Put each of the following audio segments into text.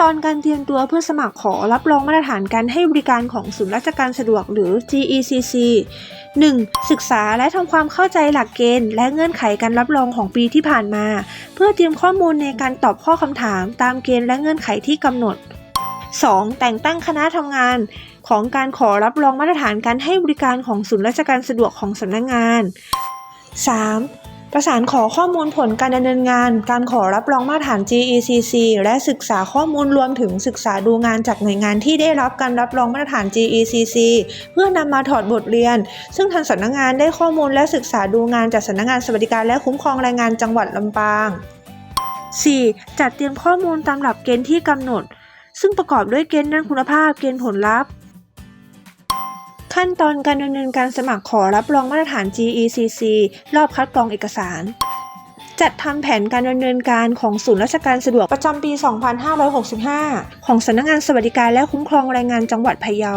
ตอนการเตรียมตัวเพื่อสมัครขอรับรองมาตรฐานการให้บริการของศูนย์ราชการสะดวกหรือ GECC 1. ศึกษาและทำความเข้าใจหลักเกณฑ์ และเงื่อนไขการรับรองของปีที่ผ่านมา เพื่อเตรียมข้อมูลในการตอบข้อคำถามตามเกณฑ์และเงื่อนไขที่กำหนด 2. แต่งตั้งคณะทำงานของการขอรับรองมาตรฐานการให้บริการของศูนย์ราชการสะดวกของสำนักงาน 3. ประสานขอข้อมูลผลการดำเนินงาน การขอรับรองมาตรฐาน GECC และศึกษาข้อมูลรวมถึงศึกษาดูงานจากหน่วยงานที่ได้รับการรับรองมาตรฐาน GECC เพื่อนำมาถอดบทเรียน ซึ่งทางสำนักงานได้ข้อมูลและศึกษาดูงานจากสำนักงานสวัสดิการและคุ้มครองแรงงานจังหวัดลำปาง 4. จัดเตรียมข้อมูลตามหลักเกณฑ์ที่กำหนด ซึ่งประกอบด้วยเกณฑ์ด้านคุณภาพ เกณฑ์ผลลัพธ์ ขั้นตอนการดำเนินการสมัครขอรับรองมาตรฐาน GECC รอบคัดกรองเอกสาร จัดทำแผนการดำเนินการของศูนย์ราชการสะดวกประจำปี 2565 ของสำนักงานสวัสดิการและคุ้มครองแรงงานจังหวัดพะเยา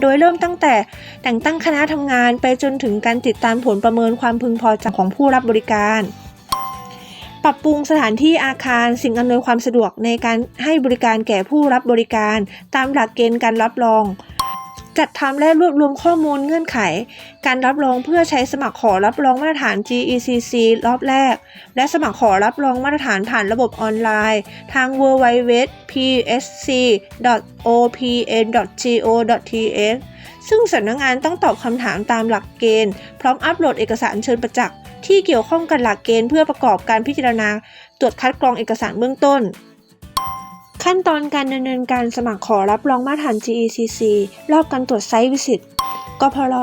โดยเริ่มตั้งแต่แต่งตั้งคณะทำงานไปจนถึงการติดตามผลประเมินความพึงพอใจของผู้รับบริการปรับปรุงสถานที่อาคารสิ่งอำนวยความสะดวกในการให้บริการแก่ผู้รับบริการ ตามหลักเกณฑ์การรับรอง จัดทำและรวบรวมข้อมูลเงื่อนไข การรับรองเพื่อใช้สมัครขอรับรองมาตรฐาน GECC รอบแรก และสมัครขอรับรองมาตรฐานผ่านระบบออนไลน์ ทาง www.psc.opn.go.th ซึ่งสำนักงงานต้องตอบคำถามตามหลักเกณฑ์ พร้อมอัปโหลดเอกสารเชิญประจักษ์ที่เกี่ยวข้องกับหลักเกณฑ์เพื่อประกอบการพิจารณา ตรวจคัดกรองเอกสารเบื้องต้น ขั้นตอนการดำเนินการสมัครขอรับรองมาตรฐาน GECC รอบการตรวจไซต์วิสิตกพร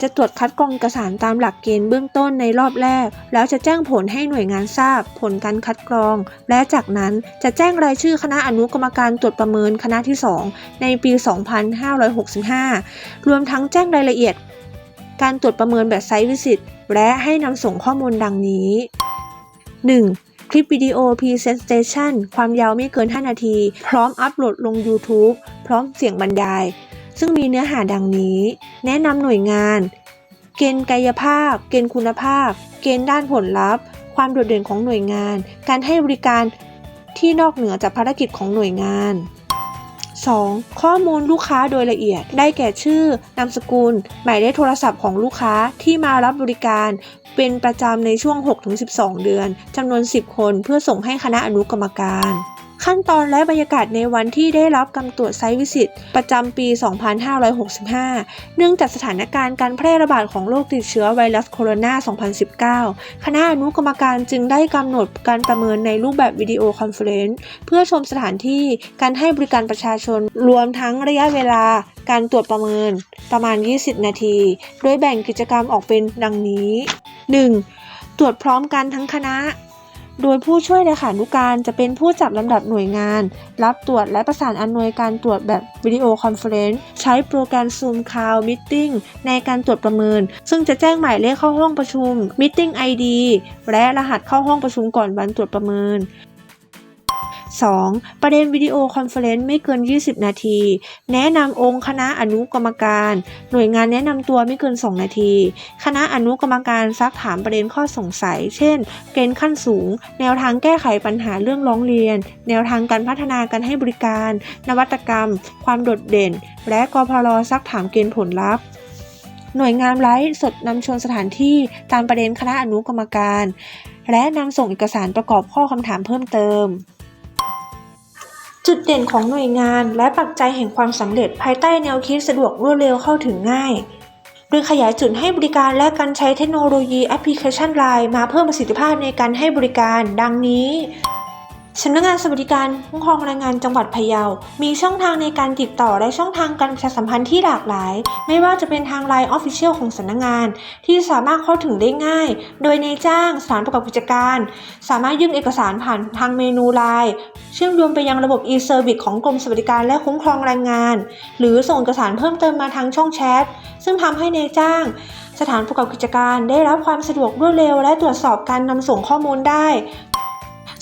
จะตรวจคัดกรองเอกสารตามหลักเกณฑ์เบื้องต้นในรอบแรก แล้วจะแจ้งผลให้หน่วยงานทราบ ผลการคัดกรอง และจากนั้นจะแจ้งรายชื่อคณะอนุกรรมการตรวจประเมินคณะที่ 2 ในปี 2565 รวมทั้งแจ้งรายละเอียด การตรวจประเมินแบบไซต์วิสิตและให้นำส่งข้อมูลดังนี้ 1. คลิปวิดีโอ Presentation ความยาวไม่เกิน 5 นาที พร้อมอัปโหลดลง YouTube พร้อมเสียงบรรยาย ซึ่งมีเนื้อหาดังนี้ แนะนำหน่วยงาน เกณฑ์กายภาพ เกณฑ์คุณภาพ เกณฑ์ด้านผลลัพธ์ ความโดดเด่นของหน่วยงาน การให้บริการที่นอกเหนือจากภารกิจของหน่วยงาน 2. ข้อมูลลูกค้าโดยละเอียด ได้แก่ชื่อ นามสกุล หมายเลขโทรศัพท์ของลูกค้าที่มารับบริการ เป็นประจำในช่วง 6-12 เดือนจำนวน 10 คน เพื่อส่งให้คณะอนุกรรมการ ขั้นตอนและบรรยากาศในวันที่ได้รับการตรวจไซต์วิสิตประจำปี 2565 เนื่องจากสถานการณ์การแพร่ระบาดของโรคติดเชื้อไวรัสโคโรนา 2019 คณะอนุกรรมการจึงได้กำหนดการประเมินในรูปแบบวิดีโอคอนเฟอเรนซ์เพื่อชมสถานที่การให้บริการประชาชน รวมทั้งระยะเวลาการตรวจประเมินประมาณ 20 นาที โดยแบ่งกิจกรรมออกเป็นดังนี้ 1. ตรวจพร้อมกันทั้งคณะ โดยผู้ช่วยเลขานุการจะเป็นผู้จัดลำดับหน่วยงาน รับตรวจและประสานอำนวยการตรวจแบบวิดีโอคอนเฟอเรนซ์ใช้โปรแกรม Zoom Cloud Meeting ในการตรวจประเมิน ซึ่งจะแจ้งหมายเลขเข้าห้องประชุม Meeting ID และรหัสเข้าห้องประชุมก่อนวันตรวจประเมิน 2. ประเด็นวิดีโอคอนเฟอเรนซ์ไม่เกิน 20 นาที แนะนำองค์คณะอนุกรรมการ หน่วยงานแนะนำตัวไม่เกิน 2 นาที คณะอนุกรรมการซักถามประเด็นข้อสงสัย เช่น เกณฑ์ขั้นสูง แนวทางแก้ไขปัญหาเรื่องร้องเรียน แนวทางการพัฒนาการให้บริการ นวัตกรรม ความโดดเด่น และกพรซักถามเกณฑ์ผลลัพธ์หน่วยงานไลฟ์สดนำชวนสถานที่ตามประเด็นคณะอนุกรรมการ และนำส่งเอกสารประกอบข้อคำถามเพิ่มเติม จุดเด่นของหน่วยงานและปัจจัยแห่งความสำเร็จภายใต้แนวคิดสะดวกรวดเร็วเข้าถึงง่าย โดยขยายจุดให้บริการและการใช้เทคโนโลยีแอปพลิเคชันไลน์มาเพิ่มประสิทธิภาพในการให้บริการ ดังนี้ สำนักงานสวัสดิการคุ้มครองแรงงานจังหวัดพะเยา มีช่องทางในการติดต่อและช่องทางการประชาสัมพันธ์ที่หลากหลาย ไม่ว่าจะเป็นทาง Line Official ของสำนักงาน ที่สามารถเข้าถึงได้ง่าย โดยในจ้างสถานประกอบกิจการ สามารถยื่นเอกสารผ่านทางเมนู Line เชื่อมโยงไปยังระบบ e-service ของกรมสวัสดิการและคุ้มครองแรงงาน หรือส่งเอกสารเพิ่มเติมมาทางช่องแชทซึ่งทำให้ในจ้าง สถานประกอบกิจการได้รับความสะดวกรวดเร็ว และตรวจสอบการนำส่งข้อมูลได้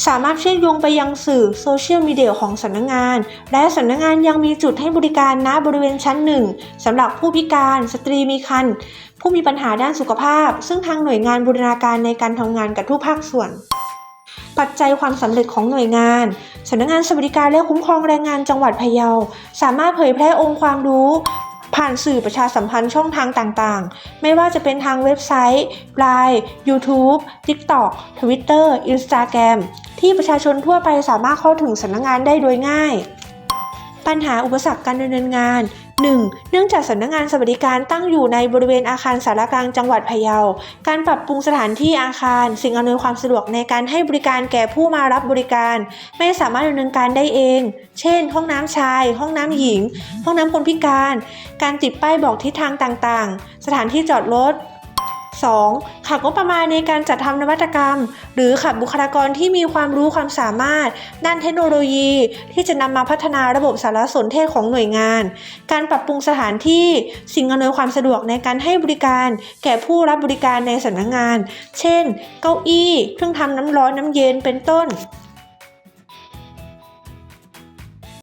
สามารถเชื่อมโยงไปยังสื่อโซเชียลมีเดียของสำนักงาน และสำนักงานยังมีจุดให้บริการณบริเวณชั้นหนึ่งสำหรับผู้พิการ สตรีมีครรภ์ผู้มีปัญหาด้านสุขภาพ ซึ่งทางหน่วยงานบูรณาการในการทำงานกับทุกภาคส่วนปัจจัยความสำเร็จของหน่วยงานสำนักงานสวัสดิการและคุ้มครองแรงงานจังหวัดพะเยา สามารถเผยแพร่องค์ความรู้ ผ่านสื่อประชาสัมพันธ์ช่องทางต่างๆ ไม่ว่าจะเป็นทางเว็บไซต์ Line YouTube TikTok Twitter Instagram ที่ประชาชนทั่วไปสามารถเข้าถึงสำนักงานได้โดยง่าย ปัญหาอุปสรรคการดำเนินงาน 1. เนื่องจากสำนักงานสวัสดิการตั้งอยู่ในบริเวณอาคารสารกลางจังหวัดพะเยา การปรับปรุงสถานที่อาคาร สิ่งอำนวยความสะดวกในการให้บริการแก่ผู้มารับบริการ ไม่สามารถดำเนินการได้เอง เช่น ห้องน้ำชาย ห้องน้ำหญิง ห้องน้ำคนพิการ การติดป้ายบอกทิศทางต่างๆ สถานที่จอดรถ 2. ขาดงบประมาณในการจัดทำนวัตกรรม หรือขาดบุคลากรที่มีความรู้ความสามารถ ด้านเทคโนโลยี ที่จะนำมาพัฒนาระบบสารสนเทศของหน่วยงาน การปรับปรุงสถานที่สิ่งอำนวยความสะดวกในการให้บริการ แก่ผู้รับบริการในสำนักงาน เช่น เก้าอี้ เครื่องทำน้ำร้อนน้ำเย็นเป็นต้น